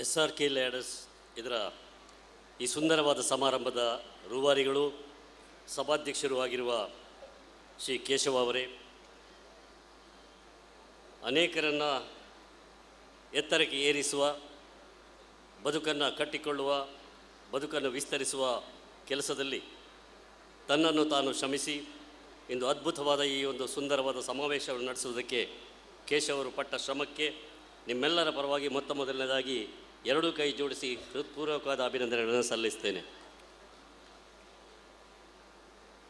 S R K ladders ಇದರ ಈ ಸುಂದರವಾದ ಸಮಾರಂಭದ ರೂವಾರಿಗಳು, ಸಭಾಧ್ಯಕ್ಷರು ಆಗಿರುವ ಶ್ರೀ ಕೇಶವ ಅವರೇ. ಅನೇಕರನ್ನು ಎತ್ತರಕ್ಕೆ ಏರಿಸುವ, ಬದುಕನ್ನು ಕಟ್ಟಿಕೊಳ್ಳುವ, ಬದುಕನ್ನು ವಿಸ್ತರಿಸುವ ಕೆಲಸದಲ್ಲಿ ತನ್ನನ್ನು ತಾನು ಶ್ರಮಿಸಿ ಇಂದು ಅದ್ಭುತವಾದ ಈ ಒಂದು ಸುಂದರವಾದ ಸಮಾವೇಶವನ್ನು ನಡೆಸುವುದಕ್ಕೆ ಕೇಶವರು ಪಟ್ಟ ಶ್ರಮಕ್ಕೆ ನಿಮ್ಮೆಲ್ಲರ ಪರವಾಗಿ ಮೊತ್ತ ಮೊದಲನೇದಾಗಿ ಎರಡೂ ಕೈ ಜೋಡಿಸಿ ಹೃತ್ಪೂರ್ವಕವಾದ ಅಭಿನಂದನೆಗಳನ್ನು ಸಲ್ಲಿಸ್ತೇನೆ.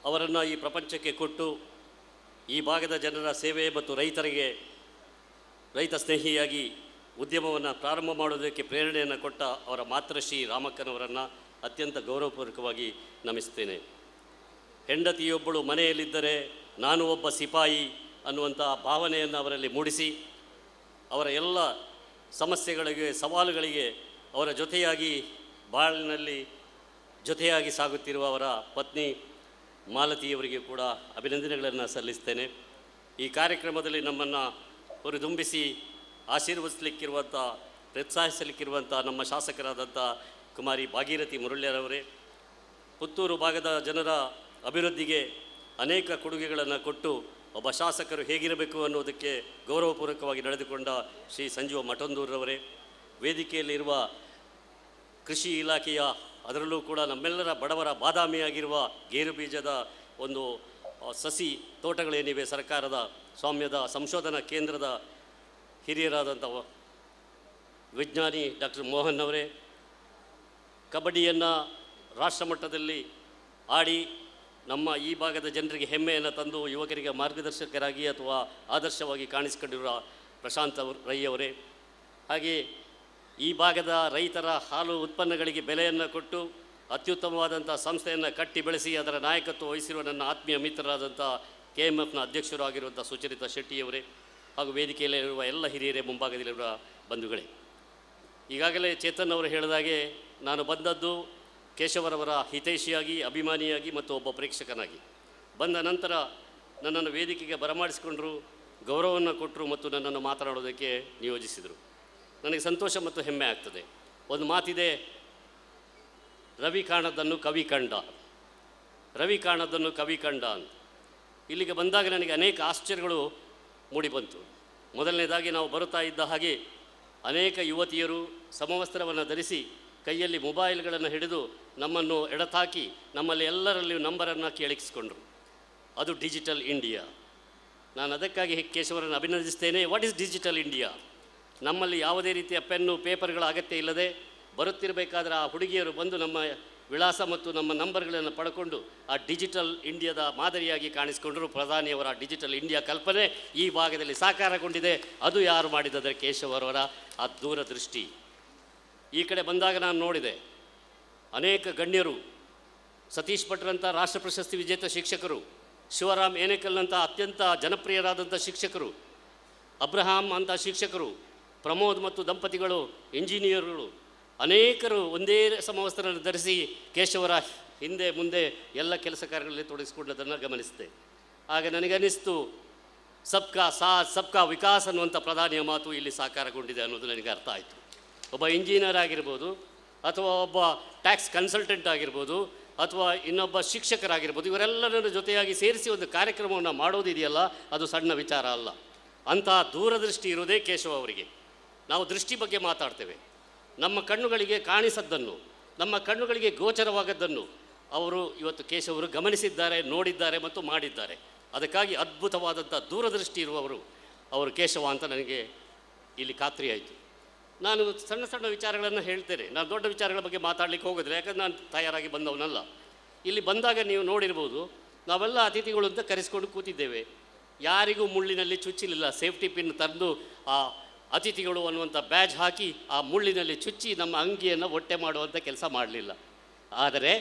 ಅವರನ್ನು ಈ ಪ್ರಪಂಚಕ್ಕೆ ಕೊಟ್ಟು ಈ ಭಾಗದ ಜನರ ಸೇವೆ ಮತ್ತು ರೈತರಿಗೆ ರೈತ ಸ್ನೇಹಿಯಾಗಿ ಉದ್ಯಮವನ್ನು ಪ್ರಾರಂಭ ಮಾಡೋದಕ್ಕೆ ಪ್ರೇರಣೆಯನ್ನು ಕೊಟ್ಟ ಅವರ ಮಾತೃಶ್ರೀ ರಾಮಕ್ಕನವರನ್ನು ಅತ್ಯಂತ ಗೌರವಪೂರ್ವಕವಾಗಿ ನಮಿಸ್ತೇನೆ. ಹೆಂಡತಿಯೊಬ್ಬಳು ಮನೆಯಲ್ಲಿದ್ದರೆ ನಾನು ಒಬ್ಬ ಸಿಪಾಯಿ ಅನ್ನುವಂಥ ಭಾವನೆಯನ್ನು ಅವರಲ್ಲಿ ಮೂಡಿಸಿ ಅವರ ಎಲ್ಲ ಸಮಸ್ಯೆಗಳಿಗೆ, ಸವಾಲುಗಳಿಗೆ ಅವರ ಜೊತೆಯಾಗಿ ಬಾಳಿನಲ್ಲಿ ಜೊತೆಯಾಗಿ ಸಾಗುತ್ತಿರುವ ಅವರ ಪತ್ನಿ ಮಾಲತಿಯವರಿಗೆ ಕೂಡ ಅಭಿನಂದನೆಗಳನ್ನು ಸಲ್ಲಿಸ್ತೇನೆ. ಈ ಕಾರ್ಯಕ್ರಮದಲ್ಲಿ ನಮ್ಮನ್ನು ಹುರಿದುಂಬಿಸಿ ಆಶೀರ್ವದಿಸಲಿಕ್ಕಿರುವಂಥ, ಪ್ರೋತ್ಸಾಹಿಸಲಿಕ್ಕಿರುವಂಥ ನಮ್ಮ ಶಾಸಕರಾದಂಥ ಕುಮಾರಿ ಭಾಗೀರಥಿ ಮುರಳ್ಯರವರೇ, ಪುತ್ತೂರು ಭಾಗದ ಜನರ ಅಭಿವೃದ್ಧಿಗೆ ಅನೇಕ ಕೊಡುಗೆಗಳನ್ನು ಕೊಟ್ಟು ಒಬ್ಬ ಶಾಸಕರು ಹೇಗಿರಬೇಕು ಅನ್ನೋದಕ್ಕೆ ಗೌರವಪೂರ್ವಕವಾಗಿ ನಡೆದುಕೊಂಡ ಶ್ರೀ ಸಂಜೀವ ಮಠಂದೂರವರೇ, ವೇದಿಕೆಯಲ್ಲಿರುವ ಕೃಷಿ ಇಲಾಖೆಯ ಅದರಲ್ಲೂ ಕೂಡ ನಮ್ಮೆಲ್ಲರ ಬಡವರ ಬಾದಾಮಿಯಾಗಿರುವ ಗೇರು ಬೀಜದ ಒಂದು ಸಸಿ ತೋಟಗಳೇನಿವೆ, ಸರ್ಕಾರದ ಸ್ವಾಮ್ಯದ ಸಂಶೋಧನಾ ಕೇಂದ್ರದ ಹಿರಿಯರಾದಂಥ ವಿಜ್ಞಾನಿ ಡಾಕ್ಟರ್ ಮೋಹನ್ ಅವರೇ, ಕಬಡ್ಡಿಯನ್ನು ರಾಷ್ಟ್ರಮಟ್ಟದಲ್ಲಿ ಆಡಿ ನಮ್ಮ ಈ ಭಾಗದ ಜನರಿಗೆ ಹೆಮ್ಮೆಯನ್ನು ತಂದು ಯುವಕರಿಗೆ ಮಾರ್ಗದರ್ಶಕರಾಗಿ ಅಥವಾ ಆದರ್ಶವಾಗಿ ಕಾಣಿಸಿಕೊಂಡಿರುವ ಪ್ರಶಾಂತ್ ಅವರು, ರೈ ಅವರೇ. ಹಾಗೆ ಈ ಭಾಗದ ರೈತರ ಹಾಲು ಉತ್ಪನ್ನಗಳಿಗೆ ಬೆಲೆಯನ್ನು ಕೊಟ್ಟು ಅತ್ಯುತ್ತಮವಾದಂಥ ಸಂಸ್ಥೆಯನ್ನು ಕಟ್ಟಿ ಬೆಳೆಸಿ ಅದರ ನಾಯಕತ್ವ ವಹಿಸಿರುವ ನನ್ನ ಆತ್ಮೀಯ ಮಿತ್ರರಾದಂಥ ಕೆ ಎಂ ಎಫ್ನ ಅಧ್ಯಕ್ಷರು ಆಗಿರುವಂಥ ಸುಚರಿತಾ ಶೆಟ್ಟಿಯವರೇ ಹಾಗೂ ವೇದಿಕೆಯಲ್ಲಿರುವ ಎಲ್ಲ ಹಿರಿಯರೇ, ಮುಂಭಾಗದಲ್ಲಿರುವ ಬಂಧುಗಳೇ. ಈಗಾಗಲೇ ಚೇತನ್ ಅವರು ಹೇಳಿದಾಗೆ ನಾನು ಬಂದದ್ದು ಕೇಶವರವರ ಹಿತೈಷಿಯಾಗಿ, ಅಭಿಮಾನಿಯಾಗಿ ಮತ್ತು ಒಬ್ಬ ಪ್ರೇಕ್ಷಕನಾಗಿ. ಬಂದ ನಂತರ ನನ್ನನ್ನು ವೇದಿಕೆಗೆ ಬರಮಾಡಿಸಿಕೊಂಡರು, ಗೌರವವನ್ನು ಕೊಟ್ಟರು ಮತ್ತು ನನ್ನನ್ನು ಮಾತನಾಡೋದಕ್ಕೆ ನಿಯೋಜಿಸಿದರು. ನನಗೆ ಸಂತೋಷ ಮತ್ತು ಹೆಮ್ಮೆ ಆಗ್ತದೆ. ಒಂದು ಮಾತಿದೆ, ರವಿ ಕಾಣದನ್ನು ಕವಿ ಕಂಡ. ರವಿ ಕಾಣದನ್ನು ಕವಿ ಕಂಡ ಅಂತ. ಇಲ್ಲಿಗೆ ಬಂದಾಗ ನನಗೆ ಅನೇಕ ಆಶ್ಚರ್ಯಗಳು ಮೂಡಿಬಂತು ಮೊದಲನೇದಾಗಿ ನಾವು ಬರುತ್ತಾ ಇದ್ದ ಹಾಗೆ ಅನೇಕ ಯುವತಿಯರು ಸಮವಸ್ತ್ರವನ್ನು ಧರಿಸಿ ಕೈಯಲ್ಲಿ ಮೊಬೈಲ್ಗಳನ್ನು ಹಿಡಿದು ನಮ್ಮನ್ನು ಎಡತಾಕಿ ನಮ್ಮಲ್ಲಿ ಎಲ್ಲರಲ್ಲಿಯೂ ನಂಬರನ್ನು ಕೇಳಿಸ್ಕೊಂಡ್ರು. ಅದು ಡಿಜಿಟಲ್ ಇಂಡಿಯಾ. ನಾನು ಅದಕ್ಕಾಗಿ ಕೇಶವರನ್ನು ಅಭಿನಂದಿಸ್ತೇನೆ. What is digital India? ನಮ್ಮಲ್ಲಿ ಯಾವುದೇ ರೀತಿಯ ಪೆನ್ನು, ಪೇಪರ್ಗಳ ಅಗತ್ಯ ಇಲ್ಲದೆ ಬರುತ್ತಿರಬೇಕಾದ್ರೆ ಆ ಹುಡುಗಿಯರು ಬಂದು ನಮ್ಮ ವಿಳಾಸ ಮತ್ತು ನಮ್ಮ ನಂಬರ್ಗಳನ್ನು ಪಡ್ಕೊಂಡು ಆ ಡಿಜಿಟಲ್ ಇಂಡಿಯಾದ ಮಾದರಿಯಾಗಿ ಕಾಣಿಸಿಕೊಂಡರು. ಪ್ರಧಾನಿಯವರ ಡಿಜಿಟಲ್ ಇಂಡಿಯಾ ಕಲ್ಪನೆ ಈ ಭಾಗದಲ್ಲಿ ಸಾಕಾರಗೊಂಡಿದೆ. ಅದು ಯಾರು ಮಾಡಿದ್ದಾದರೆ ಕೇಶವರವರ ಆ ದೂರದೃಷ್ಟಿ. ಈ ಕಡೆ ಬಂದಾಗ ನಾನು ನೋಡಿದೆ. ಅನೇಕ ಗಣ್ಯರು, ಸತೀಶ್ ಭಟ್ರಂಥ ರಾಷ್ಟ್ರ ಪ್ರಶಸ್ತಿ ವಿಜೇತ ಶಿಕ್ಷಕರು, ಶಿವರಾಮ್ ಏನೇಕಲ್ನಂಥ ಅತ್ಯಂತ ಜನಪ್ರಿಯರಾದಂಥ ಶಿಕ್ಷಕರು, ಅಬ್ರಹಾಂ ಅಂತ ಶಿಕ್ಷಕರು, ಪ್ರಮೋದ್ ಮತ್ತು ದಂಪತಿಗಳು, ಇಂಜಿನಿಯರ್ಗಳು, ಅನೇಕರು ಒಂದೇ ಸಮವಸ್ತ್ರವನ್ನು ಧರಿಸಿ ಕೇಶವರ ಹಿಂದೆ ಮುಂದೆ ಎಲ್ಲ ಕೆಲಸ ಕಾರ್ಯಗಳಲ್ಲಿ ತೊಡಗಿಸಿಕೊಂಡದನ್ನು ಗಮನಿಸಿದೆ. ಆಗ ನನಗನ್ನಿಸ್ತು, ಸಬ್ಕಾ ಸಾ ಸಬ್ಕಾ ವಿಕಾಸ್ ಅನ್ನುವಂಥ ಪ್ರಧಾನಿಯ ಮಾತು ಇಲ್ಲಿ ಸಾಕಾರಗೊಂಡಿದೆ ಅನ್ನೋದು ನನಗೆ ಅರ್ಥ ಆಯಿತು. ಒಬ್ಬ ಇಂಜಿನಿಯರ್ ಆಗಿರ್ಬೋದು ಅಥವಾ ಒಬ್ಬ ಟ್ಯಾಕ್ಸ್ ಕನ್ಸಲ್ಟೆಂಟ್ ಆಗಿರ್ಬೋದು ಅಥವಾ ಇನ್ನೊಬ್ಬ ಶಿಕ್ಷಕರಾಗಿರ್ಬೋದು ಇವರೆಲ್ಲರನ್ನು ಜೊತೆಯಾಗಿ ಸೇರಿಸಿ ಒಂದು ಕಾರ್ಯಕ್ರಮವನ್ನು ಮಾಡೋದಿದೆಯಲ್ಲ, ಅದು ಸಣ್ಣ ವಿಚಾರ ಅಲ್ಲ. ಅಂತಹ ದೂರದೃಷ್ಟಿ ಇರುವುದೇ ಕೇಶವ ಅವರಿಗೆ. ನಾವು ದೃಷ್ಟಿ ಬಗ್ಗೆ ಮಾತಾಡ್ತೇವೆ. ನಮ್ಮ ಕಣ್ಣುಗಳಿಗೆ ಕಾಣಿಸದ್ದನ್ನು, ನಮ್ಮ ಕಣ್ಣುಗಳಿಗೆ ಗೋಚರವಾಗದ್ದನ್ನು ಅವರು ಇವತ್ತು ಕೇಶವರು ಗಮನಿಸಿದ್ದಾರೆ, ನೋಡಿದ್ದಾರೆ ಮತ್ತು ಮಾಡಿದ್ದಾರೆ. ಅದಕ್ಕಾಗಿ ಅದ್ಭುತವಾದಂಥ ದೂರದೃಷ್ಟಿ ಇರುವವರು ಅವರು ಕೇಶವ ಅಂತ ನನಗೆ ಇಲ್ಲಿ ಖಾತ್ರಿಯಾಯಿತು. ನಾನು ಸಣ್ಣ ಸಣ್ಣ ವಿಚಾರಗಳನ್ನು ಹೇಳ್ತೇನೆ. ನಾನು ದೊಡ್ಡ ವಿಚಾರಗಳ ಬಗ್ಗೆ ಮಾತಾಡಲಿಕ್ಕೆ ಹೋಗೋದಿಲ್ಲ, ಯಾಕಂದ್ರೆ ನಾನು ತಯಾರಾಗಿ ಬಂದವನಲ್ಲ. ಇಲ್ಲಿ ಬಂದಾಗ ನೀವು ನೋಡಿರ್ಬೋದು, ನಾವೆಲ್ಲ ಅತಿಥಿಗಳು ಅಂತ ಕರೆಸ್ಕೊಂಡು ಕೂತಿದ್ದೇವೆ. ಯಾರಿಗೂ ಮುಳ್ಳಿನಲ್ಲಿ ಚುಚ್ಚಲಿಲ್ಲ. ಸೇಫ್ಟಿ ಪಿನ್ ತಂದು ಆ ಅತಿಥಿಗಳು ಅನ್ನುವಂಥ ಬ್ಯಾಜ್ ಹಾಕಿ ಆ ಮುಳ್ಳಿನಲ್ಲಿ ಚುಚ್ಚಿ ನಮ್ಮ ಅಂಗಿಯನ್ನು ಒಟ್ಟೆ ಮಾಡುವಂಥ ಕೆಲಸ ಮಾಡಲಿಲ್ಲ. ಆದರೆ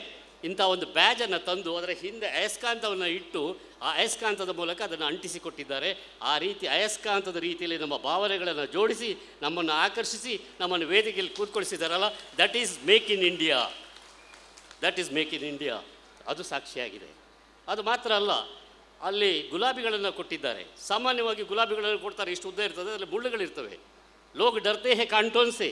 ಇಂಥ ಒಂದು ಬ್ಯಾಜನ್ನು ತಂದು ಅದರ ಹಿಂದೆ ಅಯಸ್ಕಾಂತವನ್ನು ಇಟ್ಟು ಆ ಅಯಸ್ಕಾಂತದ ಮೂಲಕ ಅದನ್ನು ಅಂಟಿಸಿಕೊಟ್ಟಿದ್ದಾರೆ. ಆ ರೀತಿ ಅಯಸ್ಕಾಂತದ ರೀತಿಯಲ್ಲಿ ನಮ್ಮ ಭಾವನೆಗಳನ್ನು ಜೋಡಿಸಿ, ನಮ್ಮನ್ನು ಆಕರ್ಷಿಸಿ, ನಮ್ಮನ್ನು ವೇದಿಕೆಯಲ್ಲಿ ಕೂತ್ಕೊಳಿಸಿದಾರಲ್ಲ that is make in India that is make in India ಅದು ಸಾಕ್ಷಿಯಾಗಿದೆ. ಅದು ಮಾತ್ರ ಅಲ್ಲ, ಅಲ್ಲಿ ಗುಲಾಬಿಗಳನ್ನು ಕೊಟ್ಟಿದ್ದಾರೆ. ಸಾಮಾನ್ಯವಾಗಿ ಗುಲಾಬಿಗಳನ್ನು ಕೊಡ್ತಾರೆ, ಇಷ್ಟು ಉದ್ದ ಇರ್ತದೆ ಅದರಲ್ಲಿ ಮುಳ್ಳುಗಳಿರ್ತವೆ. ಲೋಕ ಡರ್ತೆ ಹೇ ಕಾಂಟೋನ್ಸೆ.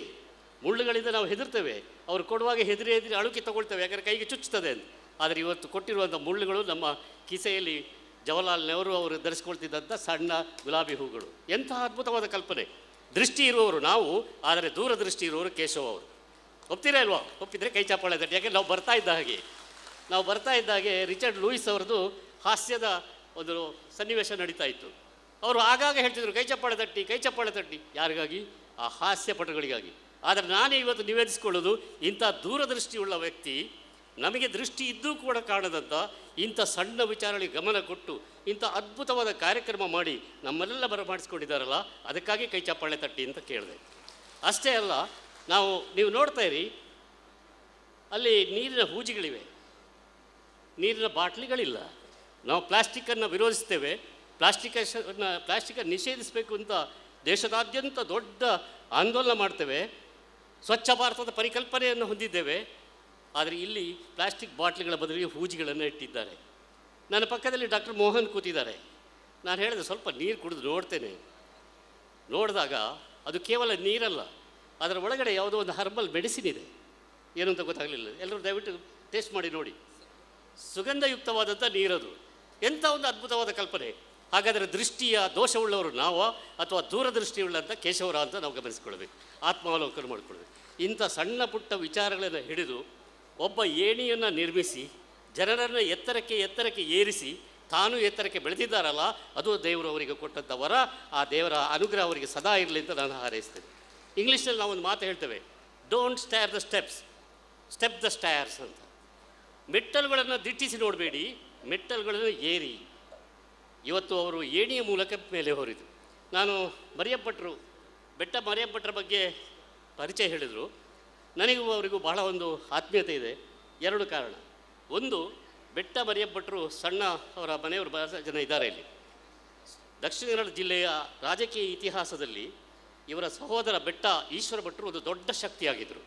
ಮುಳ್ಳುಗಳಿಂದ ನಾವು ಹೆದರ್ತೇವೆ. ಅವರು ಕೊಡುವಾಗ ಹೆದರಿ ಹೆದರಿ ಅಳುಕಿ ತಗೊಳ್ತೇವೆ, ಯಾಕಂದರೆ ಕೈಗೆ ಚುಚ್ಚುತ್ತದೆ ಅಂತ. ಆದರೆ ಇವತ್ತು ಕೊಟ್ಟಿರುವಂಥ ಮುಳ್ಳುಗಳು ನಮ್ಮ ಕಿಸೆಯಲ್ಲಿ ಜವಾಹರ್ಲಾಲ್ ನೆಹರು ಅವರು ಧರಿಸ್ಕೊಳ್ತಿದ್ದಂಥ ಸಣ್ಣ ಗುಲಾಬಿ ಹೂಗಳು. ಎಂಥ ಅದ್ಭುತವಾದ ಕಲ್ಪನೆ. ದೃಷ್ಟಿ ಇರುವವರು ನಾವು, ಆದರೆ ದೂರದೃಷ್ಟಿ ಇರುವವರು ಕೇಶವ ಅವರು. ಒಪ್ತೀರಾ ಇಲ್ವಾ? ಒಪ್ಪಿದ್ರೆ ಕೈ ಚಾಪಾಳೆ ತಟ್ಟಿ. ಯಾಕೆ ನಾವು ಬರ್ತಾ ಇದ್ದ ಹಾಗೆ. ನಾವು ಬರ್ತಾ ಇದ್ದ ಹಾಗೆ ರಿಚರ್ಡ್ ಲೂಯಿಸ್ ಅವರದು ಹಾಸ್ಯದ ಒಂದು ಸನ್ನಿವೇಶ ನಡೀತಾ ಇತ್ತು. ಅವರು ಆಗಾಗ ಹೇಳ್ತಿದ್ರು, ಕೈ ಚಪ್ಪಾಳೆ ತಟ್ಟಿ, ಕೈ ಚಪ್ಪಾಳೆ ತಟ್ಟಿ. ಯಾರಿಗಾಗಿ? ಆ ಹಾಸ್ಯ ಪಟಗಳಿಗಾಗಿ. ಆದರೆ ನಾನೇ ಇವತ್ತು ನಿವೇದಿಸಿಕೊಳ್ಳೋದು ಇಂಥ ದೂರದೃಷ್ಟಿಯುಳ್ಳ ವ್ಯಕ್ತಿ ನಮಗೆ ದೃಷ್ಟಿ ಇದ್ದೂ ಕೂಡ ಕಾಣದಂಥ ಇಂಥ ಸಣ್ಣ ವಿಚಾರಗಳಿಗೆ ಗಮನ ಕೊಟ್ಟು ಇಂಥ ಅದ್ಭುತವಾದ ಕಾರ್ಯಕ್ರಮ ಮಾಡಿ ನಮ್ಮಲ್ಲೆಲ್ಲ ಬರಮಾಡಿಸ್ಕೊಂಡಿದ್ದಾರಲ್ಲ, ಅದಕ್ಕಾಗಿ ಕೈ ಚಪ್ಪಾಳೆ ತಟ್ಟಿ ಅಂತ ಕೇಳಿದೆ. ಅಷ್ಟೇ ಅಲ್ಲ, ನಾವು, ನೀವು ನೋಡ್ತಾ ಇರಿ, ಅಲ್ಲಿ ನೀರಿನ ಹೂಜಿಗಳಿವೆ. ನೀರಿನ ಬಾಟ್ಲಿಗಳಿಲ್ಲ. ನಾವು ಪ್ಲಾಸ್ಟಿಕ್ಕನ್ನು ವಿರೋಧಿಸ್ತೇವೆ. ಪ್ಲಾಸ್ಟಿಕ್ ಪ್ಲಾಸ್ಟಿಕನ್ನು ನಿಷೇಧಿಸಬೇಕು ಅಂತ ದೇಶದಾದ್ಯಂತ ದೊಡ್ಡ ಆಂದೋಲನ ಮಾಡ್ತೇವೆ. ಸ್ವಚ್ಛ ಭಾರತದ ಪರಿಕಲ್ಪನೆಯನ್ನು ಹೊಂದಿದ್ದೇವೆ. ಆದರೆ ಇಲ್ಲಿ ಪ್ಲಾಸ್ಟಿಕ್ ಬಾಟ್ಲಿಗಳ ಬದಲಿಗೆ ಹೂಜಿಗಳನ್ನು ಇಟ್ಟಿದ್ದಾರೆ. ನನ್ನ ಪಕ್ಕದಲ್ಲಿ ಡಾಕ್ಟರ್ ಮೋಹನ್ ಕೂತಿದ್ದಾರೆ. ನಾನು ಹೇಳಿದೆ, ಸ್ವಲ್ಪ ನೀರು ಕುಡಿದು ನೋಡ್ತೇನೆ. ನೋಡಿದಾಗ ಅದು ಕೇವಲ ನೀರಲ್ಲ, ಅದರ ಒಳಗಡೆ ಯಾವುದೋ ಒಂದು ಹರ್ಬಲ್ ಮೆಡಿಸಿನ್ ಇದೆ. ಏನು ಅಂತ ಗೊತ್ತಾಗಲಿಲ್ಲ. ಎಲ್ಲರೂ ದಯವಿಟ್ಟು ಟೇಸ್ಟ್ ಮಾಡಿ ನೋಡಿ. ಸುಗಂಧಯುಕ್ತವಾದಂಥ ನೀರದು. ಎಂಥ ಒಂದು ಅದ್ಭುತವಾದ ಕಲ್ಪನೆ. ಹಾಗಾದರೆ ದೃಷ್ಟಿಯ ದೋಷವುಳ್ಳವರು ನಾವು ಅಥವಾ ದೂರದೃಷ್ಟಿಯುಳ್ಳಂಥ ಕೇಶವರ ಅಂತ ನಾವು ಗಮನಿಸಿಕೊಳ್ಬೇಕು ಆತ್ಮಾವಲೋಕನ ಮಾಡಿಕೊಳ್ಬೇಕು ಇಂಥ ಸಣ್ಣ ಪುಟ್ಟ ವಿಚಾರಗಳನ್ನು ಹಿಡಿದು ಒಬ್ಬ ಏಣಿಯನ್ನು ನಿರ್ಮಿಸಿ, ಜನರನ್ನು ಎತ್ತರಕ್ಕೆ ಎತ್ತರಕ್ಕೆ ಏರಿಸಿ, ತಾನು ಎತ್ತರಕ್ಕೆ ಬೆಳೆದಿದ್ದಾರಲ್ಲ, ಅದು ದೇವರು ಅವರಿಗೆ ಕೊಟ್ಟಂಥ ವರ, ಆ ದೇವರ ಅನುಗ್ರಹ ಅವರಿಗೆ ಸದಾ ಇರಲಿ ಅಂತ ನಾನು ಹಾರೈಸ್ತೇನೆ. ಇಂಗ್ಲೀಷಲ್ಲಿ ನಾವು ಒಂದು ಮಾತು ಹೇಳ್ತೇವೆ don't stare the steps step the stairs ಅಂತ. ಮೆಟ್ಟಲುಗಳನ್ನು ದಿಟ್ಟಿಸಿ ನೋಡಬೇಡಿ, ಮೆಟ್ಟಲುಗಳನ್ನು ಏರಿ. ಇವತ್ತು ಅವರು ಏಣಿಯ ಮೂಲಕ ಮೇಲೆ ಹೋರಿದ್ರು. ನಾನು ಮರಿಯಪ್ಪಟ್ರು, ಬೆಟ್ಟ ಮರಿಯಪ್ಪಟ್ರ ಬಗ್ಗೆ ಪರಿಚಯ ಹೇಳಿದರು. ನನಗೂ ಅವರಿಗೂ ಬಹಳ ಒಂದು ಆತ್ಮೀಯತೆ ಇದೆ. ಎರಡು ಕಾರಣ. ಒಂದು, ಬೆಟ್ಟ ಮರಿಯಪ್ಪಟ್ಟರು ಸಣ್ಣ ಅವರ ಮನೆಯವರು ಬಹಳ ಜನ ಇದ್ದಾರೆ ಇಲ್ಲಿ. ದಕ್ಷಿಣ ಕನ್ನಡ ಜಿಲ್ಲೆಯ ರಾಜಕೀಯ ಇತಿಹಾಸದಲ್ಲಿ ಇವರ ಸಹೋದರ ಬೆಟ್ಟ ಈಶ್ವರ ಭಟ್ರು ಒಂದು ದೊಡ್ಡ ಶಕ್ತಿಯಾಗಿದ್ದರು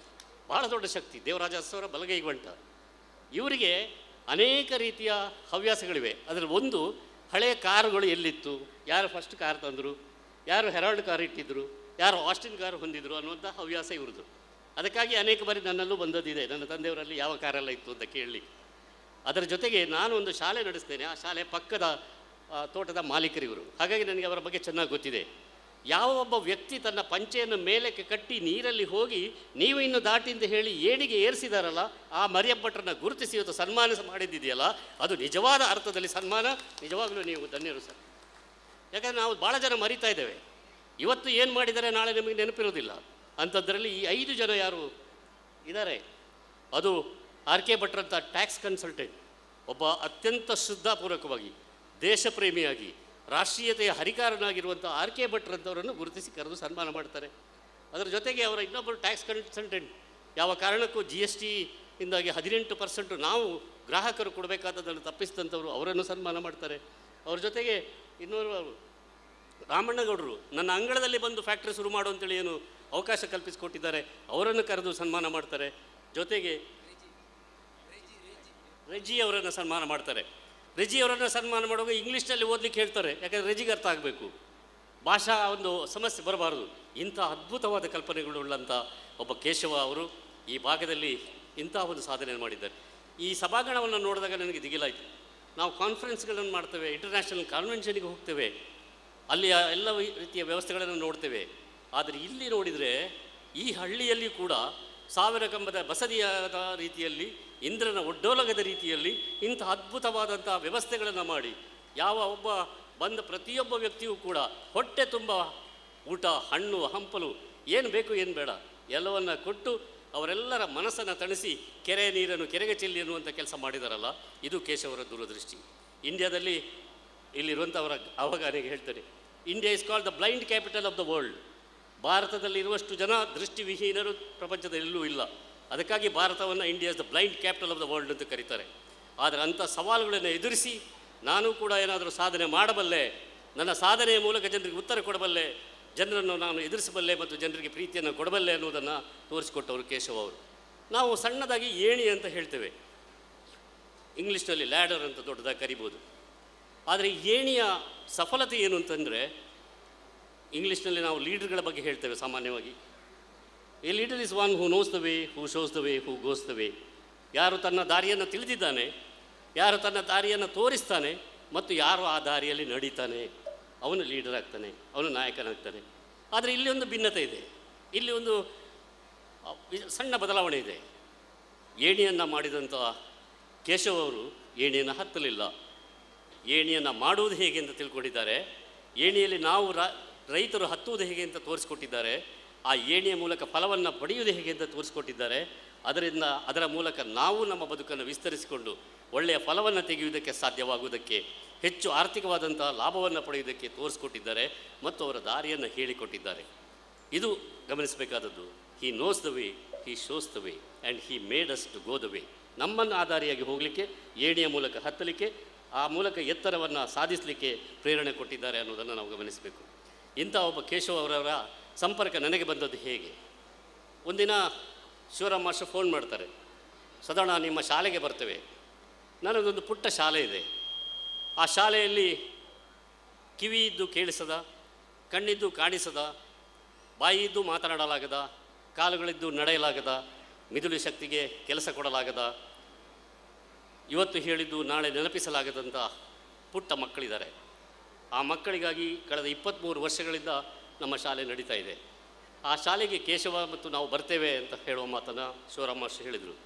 ಬಹಳ ದೊಡ್ಡ ಶಕ್ತಿ, ದೇವರಾಜ ಬಲಗೈ ಬಲಗೈಗೊಂಟ ಇವರಿಗೆ ಅನೇಕ ರೀತಿಯ ಹವ್ಯಾಸಗಳಿವೆ. ಅದರಲ್ಲಿ ಒಂದು ಹಳೆಯ ಕಾರುಗಳು ಎಲ್ಲಿತ್ತು, ಯಾರು ಫಸ್ಟ್ ಕಾರ್ ತಂದರು, ಯಾರು ಹೆರಾಲ್ಡ್ ಕಾರ್ ಇಟ್ಟಿದ್ದರು ಯಾರು ಆಸ್ಟಿನ್ ಕಾರ್ ಹೊಂದಿದ್ರು ಅನ್ನುವಂಥ ಹವ್ಯಾಸ ಇವ್ರದ್ದು. ಅದಕ್ಕಾಗಿ ಅನೇಕ ಬಾರಿ ನನ್ನಲ್ಲೂ ಬಂದದ್ದಿದೆ. ನನ್ನ ತಂದೆಯವರಲ್ಲಿ ಯಾವ ಕಾರೆಲ್ಲ ಇತ್ತು ಅಂತ ಕೇಳಿ. ಅದರ ಜೊತೆಗೆ ನಾನು ಒಂದು ಶಾಲೆ ನಡೆಸ್ತೇನೆ. ಆ ಶಾಲೆ ಪಕ್ಕದ ತೋಟದ ಮಾಲೀಕರಿವರು. ಹಾಗಾಗಿ ನನಗೆ ಅವರ ಬಗ್ಗೆ ಚೆನ್ನಾಗಿ ಗೊತ್ತಿದೆ. ಯಾವ ಒಬ್ಬ ವ್ಯಕ್ತಿ ತನ್ನ ಪಂಚೆಯನ್ನು ಮೇಲಕ್ಕೆ ಕಟ್ಟಿ ನೀರಲ್ಲಿ ಹೋಗಿ ನೀವು ಇನ್ನು ದಾಟಿ ಅಂತ ಹೇಳಿ ಏಣಿಗೆ ಏರಿಸಿದಾರಲ್ಲ, ಆ ಮರಿಯಬ್ಬಟ್ರನ್ನ ಗುರುತಿಸಿ ಇವತ್ತು ಸನ್ಮಾನ ಮಾಡಿದ್ದಿದೆಯಲ್ಲ, ಅದು ನಿಜವಾದ ಅರ್ಥದಲ್ಲಿ ಸನ್ಮಾನ. ನಿಜವಾಗಲೂ ನೀವು ಧನ್ಯರು ಸರ್. ಯಾಕಂದರೆ ನಾವು ಭಾಳ ಜನ ಮರಿತಾ ಇದ್ದೇವೆ. ಇವತ್ತು ಏನು ಮಾಡಿದರೆ ನಾಳೆ ನಿಮಗೆ ನೆನಪಿರೋದಿಲ್ಲ. ಅಂಥದ್ರಲ್ಲಿ ಈ ಐದು ಜನ ಯಾರು ಇದ್ದಾರೆ ಅದು ಆರ್ ಕೆ ಭಟ್ರಂಥ ಟ್ಯಾಕ್ಸ್ ಕನ್ಸಲ್ಟೆಂಟ್, ಒಬ್ಬ ಅತ್ಯಂತ ಶ್ರದ್ಧಾಪೂರ್ವಕವಾಗಿ, ದೇಶಪ್ರೇಮಿಯಾಗಿ, ರಾಷ್ಟ್ರೀಯತೆಯ ಹರಿಕಾರನಾಗಿರುವಂಥ ಆರ್ ಕೆ ಭಟ್ರಂಥವರನ್ನು ಗುರುತಿಸಿ ಕರೆದು ಸನ್ಮಾನ ಮಾಡ್ತಾರೆ. ಅದರ ಜೊತೆಗೆ ಅವರ ಇನ್ನೊಬ್ಬರು ಟ್ಯಾಕ್ಸ್ ಕನ್ಸಲ್ಟೆಂಟ್, ಯಾವ ಕಾರಣಕ್ಕೂ ಜಿ ಎಸ್ ಟಿ ಇಂದಾಗಿ ಹದಿನೆಂಟು ಪರ್ಸೆಂಟು ನಾವು ಗ್ರಾಹಕರು ಕೊಡಬೇಕಾದದನ್ನು ತಪ್ಪಿಸಿದಂಥವರು ಅವರನ್ನು ಸನ್ಮಾನ ಮಾಡ್ತಾರೆ. ಅವ್ರ ಜೊತೆಗೆ ಇನ್ನೋರ್ವರು ರಾಮಣ್ಣಗೌಡರು, ನನ್ನ ಅಂಗಳದಲ್ಲಿ ಬಂದು ಫ್ಯಾಕ್ಟ್ರಿ ಶುರು ಮಾಡು ಅಂತೇಳಿ ಏನು ಅವಕಾಶ ಕಲ್ಪಿಸಿಕೊಟ್ಟಿದ್ದಾರೆ, ಅವರನ್ನು ಕರೆದು ಸನ್ಮಾನ ಮಾಡ್ತಾರೆ. ಜೊತೆಗೆ ರೆಜಿ ಅವರನ್ನು ಸನ್ಮಾನ ಮಾಡ್ತಾರೆ. ರೆಜಿ ಅವರನ್ನು ಸನ್ಮಾನ ಮಾಡುವಾಗ ಇಂಗ್ಲೀಷ್ನಲ್ಲಿ ಓದಲಿಕ್ಕೆ ಹೇಳ್ತಾರೆ, ಯಾಕಂದರೆ ರೆಜಿಗೆ ಅರ್ಥ ಆಗಬೇಕು. ಭಾಷಾ ಒಂದು ಸಮಸ್ಯೆ ಬರಬಾರದು. ಇಂಥ ಅದ್ಭುತವಾದ ಕಲ್ಪನೆಗಳುಳ್ಳಂಥ ಒಬ್ಬ ಕೇಶವ ಅವರು ಈ ಭಾಗದಲ್ಲಿ ಇಂಥ ಒಂದು ಸಾಧನೆ ಮಾಡಿದ್ದಾರೆ. ಈ ಸಭಾಂಗಣವನ್ನು ನೋಡಿದಾಗ ನನಗೆ ದಿಗಿಲಾಯಿತು. ನಾವು ಕಾನ್ಫರೆನ್ಸ್ಗಳನ್ನು ಮಾಡ್ತೇವೆ, ಇಂಟರ್ನ್ಯಾಷನಲ್ ಕಾನ್ವೆನ್ಷನ್ಗೆ ಹೋಗ್ತೇವೆ. ಅಲ್ಲಿಯ ಎಲ್ಲ ರೀತಿಯ ವ್ಯವಸ್ಥೆಗಳನ್ನು ನೋಡ್ತೇವೆ. ಆದರೆ ಇಲ್ಲಿ ನೋಡಿದರೆ ಈ ಹಳ್ಳಿಯಲ್ಲಿ ಕೂಡ ಸಾವಿರ ಕಂಬದ ಬಸದಿಯಾದ ರೀತಿಯಲ್ಲಿ, ಇಂದ್ರನ ಒಡ್ಡೋಲಗದ ರೀತಿಯಲ್ಲಿ ಇಂಥ ಅದ್ಭುತವಾದಂಥ ವ್ಯವಸ್ಥೆಗಳನ್ನು ಮಾಡಿ, ಯಾವ ಒಬ್ಬ ಬಂದ ಪ್ರತಿಯೊಬ್ಬ ವ್ಯಕ್ತಿಯೂ ಕೂಡ ಹೊಟ್ಟೆ ತುಂಬ ಊಟ, ಹಣ್ಣು, ಹಂಪಲು, ಏನು ಬೇಕು ಏನು ಬೇಡ, ಎಲ್ಲವನ್ನ ಕೊಟ್ಟು ಅವರೆಲ್ಲರ ಮನಸ್ಸನ್ನು ತಣಿಸಿ ಕೆರೆ ನೀರನ್ನು, ಕೆರೆಗೆ ಚೆಲ್ಲಿ ಅನ್ನುವಂಥ ಕೆಲಸ ಮಾಡಿದಾರಲ್ಲ, ಇದು ಕೇಶವರ ದೂರದೃಷ್ಟಿ. ಇಂಡಿಯಾದಲ್ಲಿ ಇಲ್ಲಿರುವಂಥವರ ಅವಗಾನಿಗೆ ಹೇಳ್ತಾರೆ India is called the blind capital of the world ಭಾರತದಲ್ಲಿ ಇರುವಷ್ಟು ಜನ ದೃಷ್ಟಿವಿಹೀನರು ಪ್ರಪಂಚದ ಎಲ್ಲೂ ಇಲ್ಲ. ಅದಕ್ಕಾಗಿ ಭಾರತವನ್ನು India's the blind capital of the world ಅಂತ ಕರೀತಾರೆ. ಆದರೆ ಅಂಥ ಸವಾಲುಗಳನ್ನು ಎದುರಿಸಿ ನಾನು ಕೂಡ ಏನಾದರೂ ಸಾಧನೆ ಮಾಡಬಲ್ಲೆ, ನನ್ನ ಸಾಧನೆಯ ಮೂಲಕ ಜನರಿಗೆ ಉತ್ತರ ಕೊಡಬಲ್ಲೆ, ಜನರನ್ನು ನಾನು ಎದುರಿಸಬಲ್ಲೆ ಮತ್ತು ಜನರಿಗೆ ಪ್ರೀತಿಯನ್ನು ಕೊಡಬಲ್ಲೆ ಅನ್ನೋದನ್ನು ತೋರಿಸಿಕೊಟ್ಟವರು ಕೇಶವ ಅವರು. ನಾವು ಸಣ್ಣದಾಗಿ ಏಣಿ ಅಂತ ಹೇಳ್ತೇವೆ. ಇಂಗ್ಲೀಷ್ನಲ್ಲಿ ಲ್ಯಾಡರ್ ಅಂತ ದೊಡ್ಡದಾಗಿ ಕರಿಬೋದು. ಆದರೆ ಏಣಿಯ ಸಫಲತೆ ಏನು ಅಂತಂದರೆ ಇಂಗ್ಲೀಷ್ನಲ್ಲಿ ನಾವು ಲೀಡರ್ಗಳ ಬಗ್ಗೆ ಹೇಳ್ತೇವೆ ಸಾಮಾನ್ಯವಾಗಿ. A leader is one who knows the way who shows the way who goes the way ಯಾರು ತನ್ನ ದಾರಿಯನ್ನು ತಿಳಿದಿದ್ದಾನೆ, ಯಾರು ತನ್ನ ದಾರಿಯನ್ನು ತೋರಿಸ್ತಾನೆ, ಮತ್ತು ಯಾರು ಆ ದಾರಿಯಲ್ಲಿ ನಡೀತಾನೆ, ಅವನು ಲೀಡರ್ ಆಗ್ತಾನೆ, ಅವನು ನಾಯಕನಾಗ್ತಾನೆ. ಆದರೆ ಇಲ್ಲಿ ಒಂದು ಭಿನ್ನತೆ ಇದೆ. ಇಲ್ಲಿ ಒಂದು ಸಣ್ಣ ಬದಲಾವಣೆ ಇದೆ. ಏಣಿಯನ್ನು ಮಾಡಿದಂಥ ಕೇಶವ ಅವರು ಏಣಿಯನ್ನು ಹತ್ತಲಿಲ್ಲ. ಏಣಿಯನ್ನು ಮಾಡುವುದು ಹೇಗೆ ಅಂತ ತಿಳ್ಕೊಂಡಿದ್ದಾರೆ. ಏಣಿಯಲ್ಲಿ ನಾವು ರ- ರೈತರು ಹತ್ತುವುದು ಹೇಗೆ ಅಂತ ತೋರಿಸ್ಕೊಟ್ಟಿದ್ದಾರೆ, ಆ ಏಣಿಯ ಮೂಲಕ ಫಲವನ್ನು ಪಡೆಯುವುದು ಹೇಗೆ ಅಂತ ತೋರಿಸ್ಕೊಟ್ಟಿದ್ದಾರೆ, ಅದರಿಂದ ಅದರ ಮೂಲಕ ನಾವು ನಮ್ಮ ಬದುಕನ್ನು ವಿಸ್ತರಿಸಿಕೊಂಡು ಒಳ್ಳೆಯ ಫಲವನ್ನು ತೆಗೆಯುವುದಕ್ಕೆ ಸಾಧ್ಯವಾಗುವುದಕ್ಕೆ, ಹೆಚ್ಚು ಆರ್ಥಿಕವಾದಂತಹ ಲಾಭವನ್ನು ಪಡೆಯುವುದಕ್ಕೆ ತೋರಿಸ್ಕೊಟ್ಟಿದ್ದಾರೆ ಮತ್ತು ಅವರ ದಾರಿಯನ್ನು ಹೇಳಿಕೊಟ್ಟಿದ್ದಾರೆ. ಇದು ಗಮನಿಸಬೇಕಾದದ್ದು he knows the way he shows the way and he made us to go the way ನಮ್ಮನ್ನು ಆಧಾರಿಯಾಗಿ ಹೋಗಲಿಕ್ಕೆ, ಏಣಿಯ ಮೂಲಕ ಹತ್ತಲಿಕ್ಕೆ, ಆ ಮೂಲಕ ಎತ್ತರವನ್ನು ಸಾಧಿಸಲಿಕ್ಕೆ ಪ್ರೇರಣೆ ಕೊಟ್ಟಿದ್ದಾರೆ ಅನ್ನೋದನ್ನು ನಾವು ಗಮನಿಸಬೇಕು. ಇಂಥ ಒಬ್ಬ ಕೇಶವ ಅವರವರ ಸಂಪರ್ಕ ನನಗೆ ಬಂದದ್ದು ಹೇಗೆ? ಒಂದಿನ ಶಿವರಾಮ್ ಮಾಸ್ಟರ್ ಫೋನ್ ಮಾಡ್ತಾರೆ, ಸದಾಣ, ನಿಮ್ಮ ಶಾಲೆಗೆ ಬರ್ತೇವೆ. ನನಗೊಂದು ಪುಟ್ಟ ಶಾಲೆ ಇದೆ. ಆ ಶಾಲೆಯಲ್ಲಿ ಕಿವಿ ಇದ್ದು ಕೇಳಿಸದ, ಕಣ್ಣಿದ್ದು ಕಾಣಿಸದ ಬಾಯಿದ್ದು ಮಾತನಾಡಲಾಗದ, ಕಾಲುಗಳಿದ್ದು ನಡೆಯಲಾಗದ ಮಿದುಳು ಶಕ್ತಿಗೆ ಕೆಲಸ ಕೊಡಲಾಗದ, ಇವತ್ತು ಹೇಳಿದ್ದು ನಾಳೆ ನೆನಪಿಸಲಾಗದಂಥ ಪುಟ್ಟ ಮಕ್ಕಳಿದ್ದಾರೆ. ಆ ಮಕ್ಕಳಿಗಾಗಿ ಕಳೆದ ಇಪ್ಪತ್ತ್ಮೂರು ವರ್ಷಗಳಿಂದ ನಮ್ಮ ಶಾಲೆ ನಡೀತಾ ಇದೆ. ಆ ಶಾಲೆಗೆ ಕೇಶವ ಮತ್ತು ನಾವು ಬರ್ತೇವೆ ಅಂತ ಹೇಳುವ ಮಾತನ್ನು ಶಿವರಾಮ ಹೇಳಿದರು.